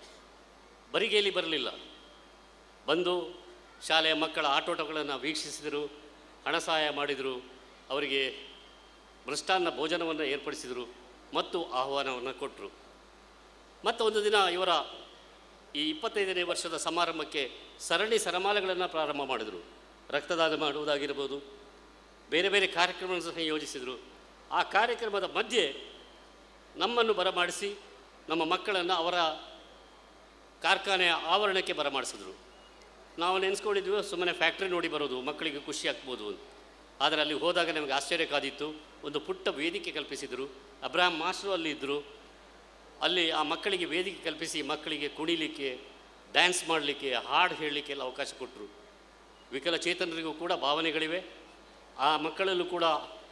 ಬರಿಗೇಲಿ ಬರಲಿಲ್ಲ. ಬಂದು ಶಾಲೆಯ ಮಕ್ಕಳ ಆಟೋಟಗಳನ್ನು ವೀಕ್ಷಿಸಿದರು, ಹಣ ಸಹಾಯ ಮಾಡಿದರು, ಅವರಿಗೆ ಮೃಷ್ಟಾನ್ನ ಭೋಜನವನ್ನು ಏರ್ಪಡಿಸಿದರು ಮತ್ತು ಆಹ್ವಾನವನ್ನು ಕೊಟ್ಟರು ಮತ್ತು ಒಂದು ದಿನ ಇವರ ಈ ಇಪ್ಪತ್ತೈದನೇ ವರ್ಷದ ಸಮಾರಂಭಕ್ಕೆ ಸರಣಿ ಸರಮಾಲೆಗಳನ್ನು ಪ್ರಾರಂಭ ಮಾಡಿದರು. ರಕ್ತದಾನ ಮಾಡುವುದಾಗಿರ್ಬೋದು, ಬೇರೆ ಬೇರೆ ಕಾರ್ಯಕ್ರಮಗಳನ್ನು ಸಹ ಯೋಜಿಸಿದರು. ಆ ಕಾರ್ಯಕ್ರಮದ ಮಧ್ಯೆ ನಮ್ಮನ್ನು ಬರಮಾಡಿಸಿ, ನಮ್ಮ ಮಕ್ಕಳನ್ನು ಅವರ ಕಾರ್ಖಾನೆಯ ಆವರಣಕ್ಕೆ ಬರಮಾಡಿಸಿದ್ರು. ನಾವು ನೆನೆಸ್ಕೊಂಡಿದ್ವಿ, ಸುಮ್ಮನೆ ಫ್ಯಾಕ್ಟ್ರಿ ನೋಡಿ ಬರೋದು, ಮಕ್ಕಳಿಗೆ ಖುಷಿ ಆಗ್ಬೋದು ಅಂತ. ಆದರೆ ಅಲ್ಲಿ ಹೋದಾಗ ನಮಗೆ ಆಶ್ಚರ್ಯ ಕಾದಿತ್ತು. ಒಂದು ಪುಟ್ಟ ವೇದಿಕೆ ಕಲ್ಪಿಸಿದರು. ಅಬ್ರಾಹಂ ಮಾಸ್ಟ್ರು ಅಲ್ಲಿ ಇದ್ದರು ಅಲ್ಲಿ ಆ ಮಕ್ಕಳಿಗೆ ವೇದಿಕೆ ಕಲ್ಪಿಸಿ ಮಕ್ಕಳಿಗೆ ಕುಣಿಲಿಕ್ಕೆ, ಡ್ಯಾನ್ಸ್ ಮಾಡಲಿಕ್ಕೆ, ಹಾಡು ಹೇಳಲಿಕ್ಕೆ ಎಲ್ಲ ಅವಕಾಶ ಕೊಟ್ಟರು ವಿಕಲಚೇತನರಿಗೂ ಕೂಡ ಭಾವನೆಗಳಿವೆ. ಆ ಮಕ್ಕಳಲ್ಲೂ ಕೂಡ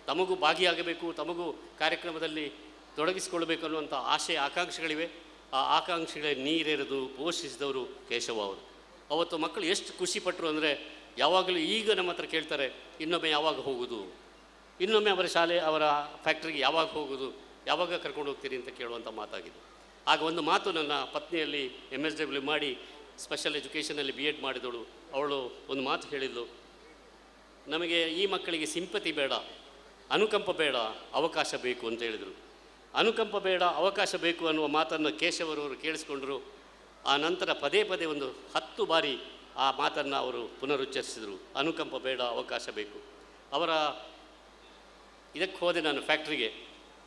ತಮಗೂ ಭಾಗಿಯಾಗಬೇಕು, ತಮಗೂ ಕಾರ್ಯಕ್ರಮದಲ್ಲಿ ತೊಡಗಿಸಿಕೊಳ್ಬೇಕು ಅನ್ನುವಂಥ ಆಶೆ, ಆಕಾಂಕ್ಷೆಗಳಿವೆ. ಆ ಆಕಾಂಕ್ಷೆಗಳ ನೀರೆರೆದು ಪೋಷಿಸಿದವರು ಕೇಶವ ಅವರು. ಅವತ್ತು ಮಕ್ಕಳು ಎಷ್ಟು ಖುಷಿಪಟ್ಟರು ಅಂದರೆ, ಯಾವಾಗಲೂ ಈಗ ನಮ್ಮ ಹತ್ರ ಕೇಳ್ತಾರೆ, ಇನ್ನೊಮ್ಮೆ ಯಾವಾಗ ಹೋಗೋದು? ಇನ್ನೊಮ್ಮೆ ಅವರ ಶಾಲೆ, ಅವರ ಫ್ಯಾಕ್ಟ್ರಿಗೆ ಯಾವಾಗ ಹೋಗೋದು? ಯಾವಾಗ ಕರ್ಕೊಂಡು ಹೋಗ್ತೀರಿ ಅಂತ ಕೇಳುವಂಥ ಮಾತಾಗಿದೆ. ಆಗ ಒಂದು ಮಾತು ನನ್ನ ಪತ್ನಿಯಲ್ಲಿ ಎಂ ಎಸ್ ಡಬ್ಲ್ಯೂ ಮಾಡಿ ಸ್ಪೆಷಲ್ ಎಜುಕೇಷನಲ್ಲಿ ಬಿ ಎಡ್ ಮಾಡಿದಳು ಅವಳು ಒಂದು ಮಾತು ಹೇಳಿದ್ಲು. ನಮಗೆ ಈ ಮಕ್ಕಳಿಗೆ ಸಿಂಪತಿ ಬೇಡ, ಅನುಕಂಪ ಬೇಡ, ಅವಕಾಶ ಬೇಕು ಅಂತ ಹೇಳಿದರು. ಅನುಕಂಪ ಬೇಡ, ಅವಕಾಶ ಬೇಕು ಅನ್ನುವ ಮಾತನ್ನು ಕೇಶವರವರು ಕೇಳಿಸ್ಕೊಂಡರು. ಆ ನಂತರ ಪದೇ ಪದೇ ಒಂದು ಹತ್ತು ಬಾರಿ ಆ ಮಾತನ್ನು ಅವರು ಪುನರುಚ್ಚರಿಸಿದರು. ಅನುಕಂಪ ಬೇಡ, ಅವಕಾಶ ಬೇಕು ಅವರ ಇದಕ್ಕೆ ಹೋದೆ ನಾನು ಫ್ಯಾಕ್ಟ್ರಿಗೆ.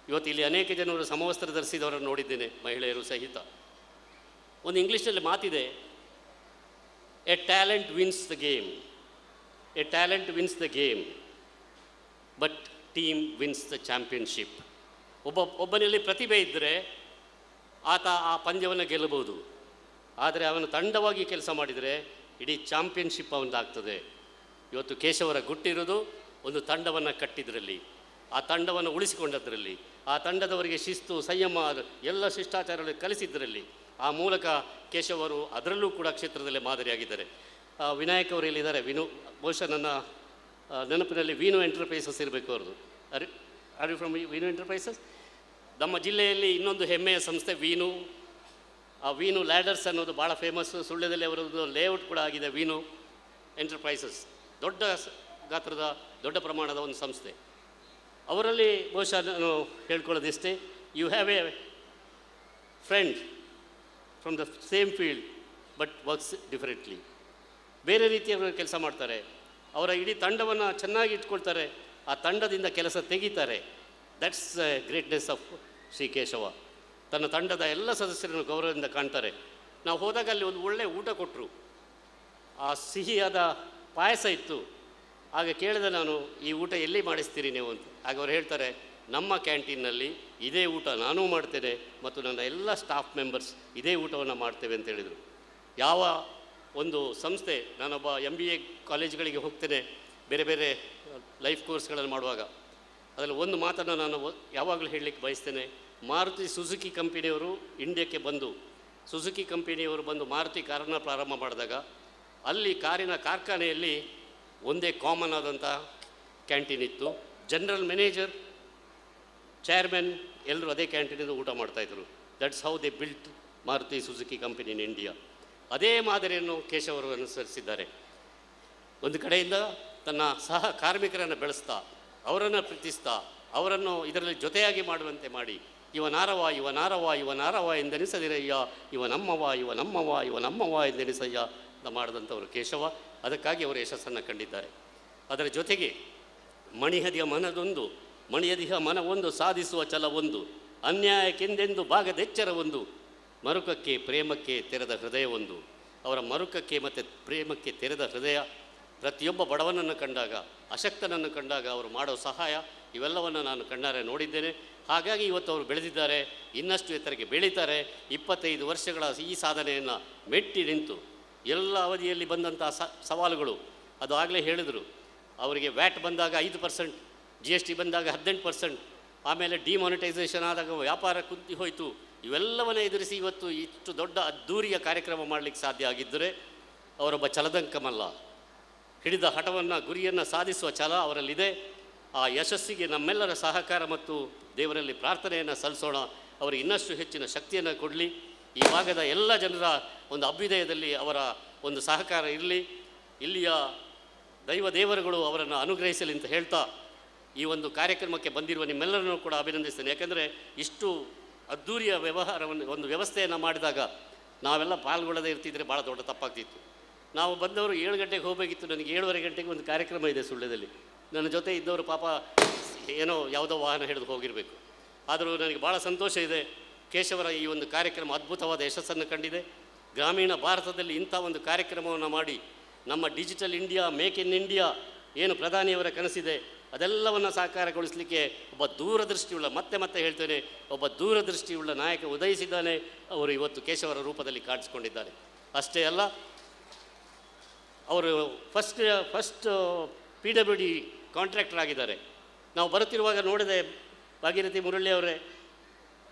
ಇವತ್ತು ಇಲ್ಲಿ ಅನೇಕ ಜನರು ಸಮವಸ್ತ್ರ ಧರಿಸಿದವರನ್ನು ನೋಡಿದ್ದೇನೆ, ಮಹಿಳೆಯರು ಸಹಿತ. ಒಂದು ಇಂಗ್ಲೀಷಲ್ಲಿ ಮಾತಿದೆ a talent wins the game a talent wins the game but team wins the championship ಒಬ್ಬ, ಒಬ್ಬನಲ್ಲಿ ಪ್ರತಿಭೆ ಇದ್ದರೆ ಆತ ಆ ಪಂದ್ಯವನ್ನು ಗೆಲ್ಲಬಹುದು. ಆದರೆ ಅವನು ತಂಡವಾಗಿ ಕೆಲಸ ಮಾಡಿದರೆ ಇಡೀ ಚಾಂಪಿಯನ್ಶಿಪ್ ಅವನದಾಗ್ತದೆ ಇವತ್ತು ಕೇಶವರ ಗುಟ್ಟಿರೋದು ಒಂದು ತಂಡವನ್ನು ಕಟ್ಟಿದ್ರಲ್ಲಿ. ಆ ತಂಡವನ್ನು ಉಳಿಸಿಕೊಂಡದ್ರಲ್ಲಿ. ಆ ತಂಡದವರಿಗೆ ಶಿಸ್ತು, ಸಂಯಮ, ಎಲ್ಲ ಶಿಷ್ಟಾಚಾರಗಳು ಕಲಿಸಿದ್ದರಲ್ಲಿ ಆ ಮೂಲಕ ಕೇಶವರು ಅದರಲ್ಲೂ ಕೂಡ ಕ್ಷೇತ್ರದಲ್ಲಿ ಮಾದರಿಯಾಗಿದ್ದಾರೆ. ವಿನಾಯಕ್ ಅವರು ಎಲ್ಲಿದ್ದಾರೆ? ವಿನು, ಬಹುಶಃ ನನ್ನ ನೆನಪಿನಲ್ಲಿ ವೀನು ಎಂಟರ್ಪ್ರೈಸಸ್ ಇರಬೇಕು ಅವ್ರದ್ದು. ಅರಿ are you from Veenu Enterprises? ನಮ್ಮ ಜಿಲ್ಲೆಯಲ್ಲಿ ಇನ್ನೊಂದು ಹೆಮ್ಮೆಯ ಸಂಸ್ಥೆ ವೀನು ಆ ವೀನು ಲ್ಯಾಡರ್ಸ್ ಅನ್ನೋದು ಭಾಳ ಫೇಮಸ್ಸು ಸುಳ್ಳ್ಯದಲ್ಲಿ ಅವರದ್ದು ಲೇಔಟ್ ಕೂಡ ಆಗಿದೆ ವೀನು ಎಂಟರ್ಪ್ರೈಸಸ್. ದೊಡ್ಡ ಗಾತ್ರದ ದೊಡ್ಡ ಪ್ರಮಾಣದ ಒಂದು ಸಂಸ್ಥೆ. ಅವರಲ್ಲಿ ಬಹುಶಃ ನಾನು ಹೇಳ್ಕೊಳ್ಳೋದಿಷ್ಟೇ. You have a friend from the same field but works differently ಬೇರೆ ರೀತಿಯವರು ಕೆಲಸ ಮಾಡ್ತಾರೆ. ಅವರ ಇಡೀ ತಂಡವನ್ನು ಚೆನ್ನಾಗಿ ಇಟ್ಕೊಳ್ತಾರೆ. ಆ ತಂಡದಿಂದ ಕೆಲಸ ತೆಗಿತಾರೆ. That's greatness of Shri Keshava ತನ್ನ ತಂಡದ ಎಲ್ಲ ಸದಸ್ಯರನ್ನು ಗೌರವದಿಂದ ಕಾಣ್ತಾರೆ. ನಾವು ಹೋದಾಗ ಅಲ್ಲಿ ಒಂದು ಒಳ್ಳೆಯ ಊಟ ಕೊಟ್ಟರು ಆ ಸಿಹಿಯಾದ ಪಾಯಸ ಇತ್ತು. ಆಗ ಕೇಳಿದೆ ನಾನು, ಈ ಊಟ ಎಲ್ಲಿ ಮಾಡಿಸ್ತೀರಿ ನೀವು? ಅಂತ. ಆಗ ಅವ್ರು ಹೇಳ್ತಾರೆ ನಮ್ಮ ಕ್ಯಾಂಟೀನ್ನಲ್ಲಿ ಇದೇ ಊಟ ನಾನೂ ಮಾಡ್ತೇನೆ ಮತ್ತು ನನ್ನ ಎಲ್ಲ ಸ್ಟಾಫ್ ಮೆಂಬರ್ಸ್ ಇದೇ ಊಟವನ್ನು ಮಾಡ್ತೇವೆ ಅಂತ ಹೇಳಿದರು. ಯಾವ ಒಂದು ಸಂಸ್ಥೆ, ನಾನೊಬ್ಬ ಎಂ ಬಿ ಎ ಕಾಲೇಜ್ಗಳಿಗೆ ಹೋಗ್ತೇನೆ, ಬೇರೆ ಬೇರೆ ಲೈಫ್ ಕೋರ್ಸ್ಗಳನ್ನು ಮಾಡುವಾಗ, ಅದರಲ್ಲಿ ಒಂದು ಮಾತನ್ನು ನಾನು ಯಾವಾಗಲೂ ಹೇಳಲಿಕ್ಕೆ ಬಯಸ್ತೇನೆ. ಮಾರುತಿ ಸುಜುಕಿ ಕಂಪನಿಯವರು ಇಂಡಿಯಾಕ್ಕೆ ಬಂದು, ಸುಜುಕಿ ಕಂಪನಿಯವರು ಬಂದು ಮಾರುತಿ ಕಾರನ್ನು ಪ್ರಾರಂಭ ಮಾಡಿದಾಗ, ಅಲ್ಲಿ ಕಾರಿನ ಕಾರ್ಖಾನೆಯಲ್ಲಿ ಒಂದೇ ಕಾಮನ್ ಆದಂಥ ಕ್ಯಾಂಟೀನ್ ಇತ್ತು. ಜನರಲ್ ಮ್ಯಾನೇಜರ್ ಚೇರ್ಮನ್ ಎಲ್ಲರೂ ಅದೇ ಕ್ಯಾಂಟೀನಿಂದ ಊಟ ಮಾಡ್ತಾಯಿದ್ರು that's how they built Maruti Suzuki company in India ಅದೇ ಮಾದರಿಯನ್ನು ಕೇಶವರು ಅನುಸರಿಸಿದ್ದಾರೆ. ಒಂದು ಕಡೆಯಿಂದ ತನ್ನ ಸಹ ಕಾರ್ಮಿಕರನ್ನು ಬೆಳೆಸ್ತಾ, ಅವರನ್ನು ಪ್ರೀತಿಸ್ತಾ, ಅವರನ್ನು ಇದರಲ್ಲಿ ಜೊತೆಯಾಗಿ ಮಾಡುವಂತೆ ಮಾಡಿ ಇವ ನಾರವ ಇವ ನಾರವ ಇವ ನಾರವ ಎಂದೆನಿಸದಿರಯ್ಯ ಇವ ನಮ್ಮವ ಇವ ನಮ್ಮವ ಇವ ನಮ್ಮವ ಎಂದೆನಿಸಯ್ಯ ಅಂತ ಮಾಡಿದಂಥವರು ಕೇಶವ. ಅದಕ್ಕಾಗಿ ಅವರು ಯಶಸ್ಸನ್ನು ಕಂಡಿದ್ದಾರೆ. ಅದರ ಜೊತೆಗೆ ಮಣಿಹದಿಯ ಮನದೊಂದು ಮಣಿಯದಿಹ ಮನವೊಂದು ಸಾಧಿಸುವ ಛಲವೊಂದು, ಅನ್ಯಾಯಕ್ಕೆಂದೆಂದು ಭಾಗದೆಚ್ಚರವೊಂದು ಮರುಕಕ್ಕೆ ಪ್ರೇಮಕ್ಕೆ ತೆರೆದ ಹೃದಯವೊಂದು ಅವರ ಮರುಕಕ್ಕೆ ಮತ್ತು ಪ್ರೇಮಕ್ಕೆ ತೆರೆದ ಹೃದಯ, ಪ್ರತಿಯೊಬ್ಬ ಬಡವನನ್ನು ಕಂಡಾಗ, ಅಶಕ್ತನನ್ನು ಕಂಡಾಗ ಅವರು ಮಾಡೋ ಸಹಾಯ, ಇವೆಲ್ಲವನ್ನು ನಾನು ಕಣ್ಣಾರೆ ನೋಡಿದ್ದೇನೆ. ಹಾಗಾಗಿ ಇವತ್ತು ಅವರು ಬೆಳೆದಿದ್ದಾರೆ, ಇನ್ನಷ್ಟು ಎತ್ತರಕ್ಕೆ ಬೆಳೀತಾರೆ. ಇಪ್ಪತ್ತೈದು ವರ್ಷಗಳ ಈ ಸಾಧನೆಯನ್ನು ಮೆಟ್ಟಿ ನಿಂತು, ಎಲ್ಲ ಅವಧಿಯಲ್ಲಿ ಬಂದಂಥ ಸವಾಲುಗಳು, ಅದು ಆಗಲೇ ಹೇಳಿದರು. ಅವರಿಗೆ ವ್ಯಾಟ್ ಬಂದಾಗ ಐದು ಪರ್ಸೆಂಟ್ ಜಿ ಎಸ್ ಟಿ ಬಂದಾಗ ಹದಿನೆಂಟು ಪರ್ಸೆಂಟ್ ಆಮೇಲೆ ಡಿಮಾನಿಟೈಸೇಷನ್ ಆದಾಗ ವ್ಯಾಪಾರ ಕುಂತಿ ಹೋಯಿತು. ಇವೆಲ್ಲವನ್ನ ಎದುರಿಸಿ ಇವತ್ತು ಇಷ್ಟು ದೊಡ್ಡ ಅದ್ಧೂರಿಯ ಕಾರ್ಯಕ್ರಮ ಮಾಡಲಿಕ್ಕೆ ಸಾಧ್ಯ ಆಗಿದ್ದರೆ ಅವರೊಬ್ಬ ಛಲದಂಕಮಲ್ಲ ಹಿಡಿದ ಹಠವನ್ನು ಗುರಿಯನ್ನು ಸಾಧಿಸುವ ಛಲ ಅವರಲ್ಲಿದೆ. ಆ ಯಶಸ್ಸಿಗೆ ನಮ್ಮೆಲ್ಲರ ಸಹಕಾರ ಮತ್ತು ದೇವರಲ್ಲಿ ಪ್ರಾರ್ಥನೆಯನ್ನು ಸಲ್ಲಿಸೋಣ. ಅವರು ಇನ್ನಷ್ಟು ಹೆಚ್ಚಿನ ಶಕ್ತಿಯನ್ನು ಕೊಡಲಿ. ಈ ಭಾಗದ ಎಲ್ಲ ಜನರ ಒಂದು ಅಭ್ಯುದಯದಲ್ಲಿ ಅವರ ಒಂದು ಸಹಕಾರ ಇರಲಿ. ಇಲ್ಲಿಯ ದೈವ ದೇವರುಗಳು ಅವರನ್ನು ಅನುಗ್ರಹಿಸಲಿ ಅಂತ ಹೇಳ್ತಾ ಈ ಒಂದು ಕಾರ್ಯಕ್ರಮಕ್ಕೆ ಬಂದಿರುವ ನಿಮ್ಮೆಲ್ಲರನ್ನೂ ಕೂಡ ಅಭಿನಂದಿಸ್ತೇನೆ. ಯಾಕೆಂದರೆ ಇಷ್ಟು ಅದ್ದೂರಿಯ ವ್ಯವಹಾರವನ್ನು, ಒಂದು ವ್ಯವಸ್ಥೆಯನ್ನು ಮಾಡಿದಾಗ ನಾವೆಲ್ಲ ಪಾಲ್ಗೊಳ್ಳದೇ ಇರ್ತಿದ್ರೆ ಭಾಳ ದೊಡ್ಡ ತಪ್ಪಾಗ್ತಿತ್ತು. ನಾವು ಬಂದವರು ಏಳು ಗಂಟೆಗೆ ಹೋಗಬೇಕಿತ್ತು, ನನಗೆ ಏಳುವರೆ ಗಂಟೆಗೆ ಒಂದು ಕಾರ್ಯಕ್ರಮ ಇದೆ ಸುಳ್ಳ್ಯದಲ್ಲಿ ನನ್ನ ಜೊತೆ ಇದ್ದವರು ಪಾಪ ಏನೋ ಯಾವುದೋ ವಾಹನ ಹಿಡಿದು ಹೋಗಿರಬೇಕು. ಆದರೂ ನನಗೆ ಭಾಳ ಸಂತೋಷ ಇದೆ. ಕೇಶವರ ಈ ಒಂದು ಕಾರ್ಯಕ್ರಮ ಅದ್ಭುತವಾದ ಯಶಸ್ಸನ್ನು ಕಂಡಿದೆ. ಗ್ರಾಮೀಣ ಭಾರತದಲ್ಲಿ ಇಂಥ ಒಂದು ಕಾರ್ಯಕ್ರಮವನ್ನು ಮಾಡಿ ನಮ್ಮ digital India, make in India, ಏನು ಪ್ರಧಾನಿಯವರ ಕನಸಿದೆ ಅದೆಲ್ಲವನ್ನು ಸಾಕಾರಗೊಳಿಸಲಿಕ್ಕೆ ಒಬ್ಬ ದೂರದೃಷ್ಟಿಯುಳ್ಳ, ಮತ್ತೆ ಮತ್ತೆ ಹೇಳ್ತೇನೆ, ಒಬ್ಬ ದೂರದೃಷ್ಟಿಯುಳ್ಳ ನಾಯಕ ಉದಯಿಸಿದ್ದಾನೆ. ಅವರು ಇವತ್ತು ಕೇಶವರ ರೂಪದಲ್ಲಿ ಕಾಣಿಸ್ಕೊಂಡಿದ್ದಾರೆ. ಅಷ್ಟೇ ಅಲ್ಲ, ಅವರು first first P W D contractor ಆಗಿದ್ದಾರೆ. ನಾವು ಬರುತ್ತಿರುವಾಗ ನೋಡಿದೆ ಭಾಗೀರಥಿ ಮುರಳಿ ಅವರೇ.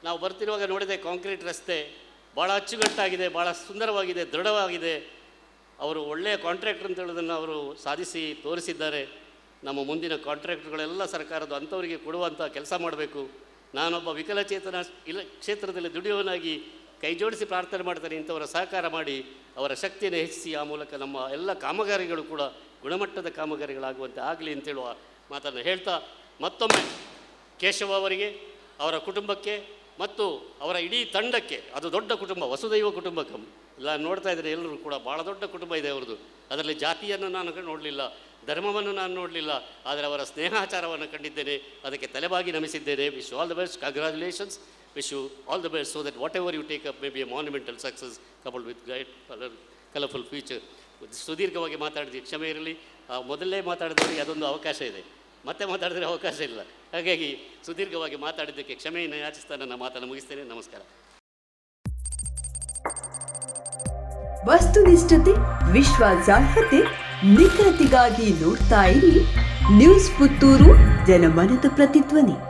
ನಾವು ಬರ್ತಿರುವಾಗ ನೋಡಿದೆ ಕಾಂಕ್ರೀಟ್ ರಸ್ತೆ. ಭಾಳ ಅಚ್ಚುಕಟ್ಟಾಗಿದೆ ಭಾಳ ಸುಂದರವಾಗಿದೆ, ದೃಢವಾಗಿದೆ. ಅವರು ಒಳ್ಳೆಯ ಕಾಂಟ್ರಾಕ್ಟರ್ ಅಂತ ಹೇಳೋದನ್ನು ಅವರು ಸಾಧಿಸಿ ತೋರಿಸಿದ್ದಾರೆ. ನಮ್ಮ ಮುಂದಿನ ಕಾಂಟ್ರಾಕ್ಟ್ಗಳೆಲ್ಲ ಸರ್ಕಾರದ ಅಂಥವರಿಗೆ ಕೊಡುವಂಥ ಕೆಲಸ ಮಾಡಬೇಕು. ನಾನೊಬ್ಬ ವಿಕಲಚೇತನ ಇಲ್ಲ ಕ್ಷೇತ್ರದಲ್ಲಿ ದುಡಿಯುವನಾಗಿ ಕೈ ಜೋಡಿಸಿ ಪ್ರಾರ್ಥನೆ ಮಾಡ್ತಾರೆ, ಇಂಥವರ ಸಹಕಾರ ಮಾಡಿ ಅವರ ಶಕ್ತಿಯನ್ನು ಹೆಚ್ಚಿಸಿ ಆ ಮೂಲಕ ನಮ್ಮ ಎಲ್ಲ ಕಾಮಗಾರಿಗಳು ಕೂಡ ಗುಣಮಟ್ಟದ ಕಾಮಗಾರಿಗಳಾಗುವಂತೆ ಆಗಲಿ ಅಂತೇಳುವ ಮಾತನ್ನು ಹೇಳ್ತಾ, ಮತ್ತೊಮ್ಮೆ ಕೇಶವ ಅವರಿಗೆ, ಅವರ ಕುಟುಂಬಕ್ಕೆ ಮತ್ತು ಅವರ ಇಡೀ ತಂಡಕ್ಕೆ, ಅದು ದೊಡ್ಡ ಕುಟುಂಬ, ವಸುದೈವ ಕುಟುಂಬಕ್ಕೆ ಇಲ್ಲ ನೋಡ್ತಾ ಇದ್ದಾರೆ ಎಲ್ಲರೂ ಕೂಡ ಭಾಳ ದೊಡ್ಡ ಕುಟುಂಬ ಇದೆ ಅವ್ರದ್ದು. ಅದರಲ್ಲಿ ಜಾತಿಯನ್ನು ನಾನು ನೋಡಲಿಲ್ಲ. ಧರ್ಮವನ್ನು ನಾನು ನೋಡಲಿಲ್ಲ, ಆದರೆ ಅವರ ಸ್ನೇಹಾಚಾರವನ್ನು ಕಂಡಿದ್ದೇನೆ. ಅದಕ್ಕೆ ತಲೆಬಾಗಿ ನಮಿಸಿದ್ದೇನೆ. Wish all the best congratulations wish you all the best so that whatever you take up may be a monumental success coupled with guide colour colourful future ಸುದೀರ್ಘವಾಗಿ ಮಾತಾಡಿದ್ವಿ ಕ್ಷಮೆ ಇರಲಿ. ಮೊದಲೇ ಮಾತಾಡಿದವರಿಗೆ ಅದೊಂದು ಅವಕಾಶ ಇದೆ. ಮತ್ತೆ ಮಾತಾಡಿದ್ರೆ ಅವಕಾಶ ಇಲ್ಲ. ಹಾಗಾಗಿ ಸುದೀರ್ಘವಾಗಿ ಮಾತಾಡಿದ್ದಕ್ಕೆ ಕ್ಷಮೆಯನ್ನು ಯಾಚಿಸ್ತಾ ನನ್ನ ಮಾತನ್ನು ಮುಗಿಸ್ತೇನೆ. ನಮಸ್ಕಾರ. ವಸ್ತುನಿಷ್ಠತೆ, ವಿಶ್ವಾಸಾರ್ಹತೆ ನಿಖರತೆಗಾಗಿ ನೋಡ್ತಾ ಇರಿ. ನ್ಯೂಸ್ ಪುತ್ತೂರು ಜನಮನದ ಪ್ರತಿಧ್ವನಿ.